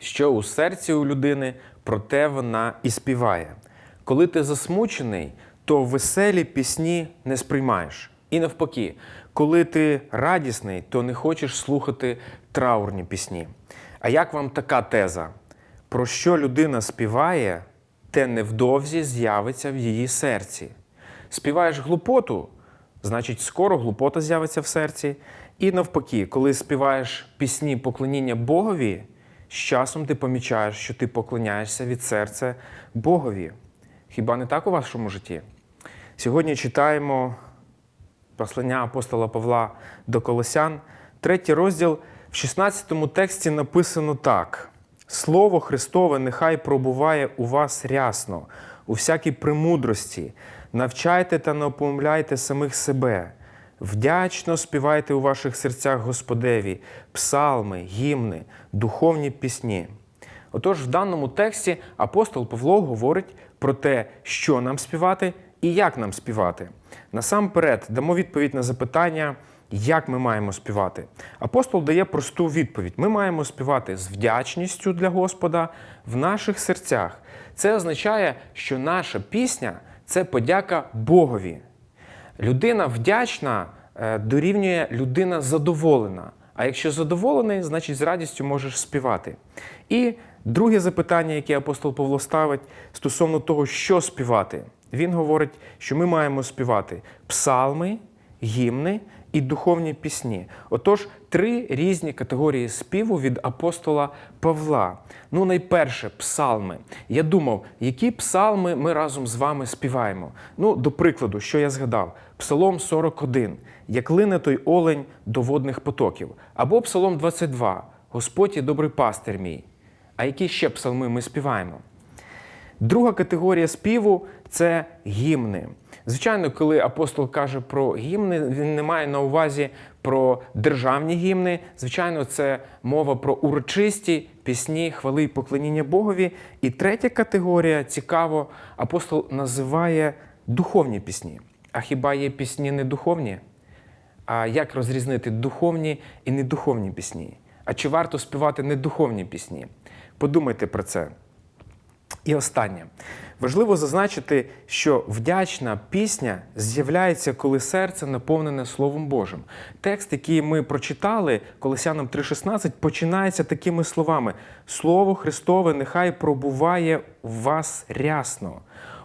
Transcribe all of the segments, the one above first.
Що у серці у людини, проте вона і співає. Коли ти засмучений, то веселі пісні не сприймаєш. І навпаки, коли ти радісний, то не хочеш слухати траурні пісні. А як вам така теза? Про що людина співає, те невдовзі з'явиться в її серці. Співаєш глупоту, значить, скоро глупота з'явиться в серці. І навпаки, коли співаєш пісні поклоніння Богові, з часом ти помічаєш, що ти поклоняєшся від серця Богові. Хіба не так у вашому житті? Сьогодні читаємо послання апостола Павла до Колосян, третій розділ. В 16 тексті написано так: Слово Христове нехай пробуває у вас рясно, у всякій премудрості, навчайте та напомляйте самих себе. Вдячно співайте у ваших серцях Господеві, псалми, гімни, духовні пісні. Отож, в даному тексті апостол Павло говорить про те, що нам співати і як нам співати. Насамперед дамо відповідь на запитання, як ми маємо співати. Апостол дає просту відповідь: ми маємо співати з вдячністю для Господа в наших серцях. Це означає, що наша пісня це подяка Богові. Людина вдячна е, дорівнює людина задоволена. А якщо задоволений, значить з радістю можеш співати. І друге запитання, яке апостол Павло ставить стосовно того, що співати, він говорить, що ми маємо співати псалми, гімни і духовні пісні. Отож, три різні категорії співу від апостола Павла. Ну, найперше, псалми. Я думав, які псалми ми разом з вами співаємо. Ну, до прикладу, що я згадав: Псалом 41, як лине той олень до водних потоків, або Псалом 22, Господь є добрий пастир мій. А які ще псалми ми співаємо? Друга категорія співу це гімни. Звичайно, коли апостол каже про гімни, він не має на увазі про державні гімни. Звичайно, це мова про урочисті пісні, хвали і поклоніння Богові. І третя категорія, цікаво, апостол називає духовні пісні. А хіба є пісні не духовні? А як розрізнити духовні і недуховні пісні? А чи варто співати недуховні пісні? Подумайте про це. І останнє. Важливо зазначити, що вдячна пісня з'являється, коли серце наповнене Словом Божим. Текст, який ми прочитали, Колосянам 3,16, починається такими словами: Слово Христове нехай пробуває в вас рясно.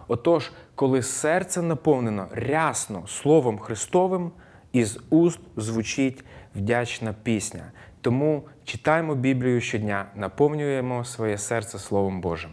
Отож, коли серце наповнено рясно Словом Христовим, із уст звучить вдячна пісня. Тому читаємо Біблію щодня, наповнюємо своє серце Словом Божим.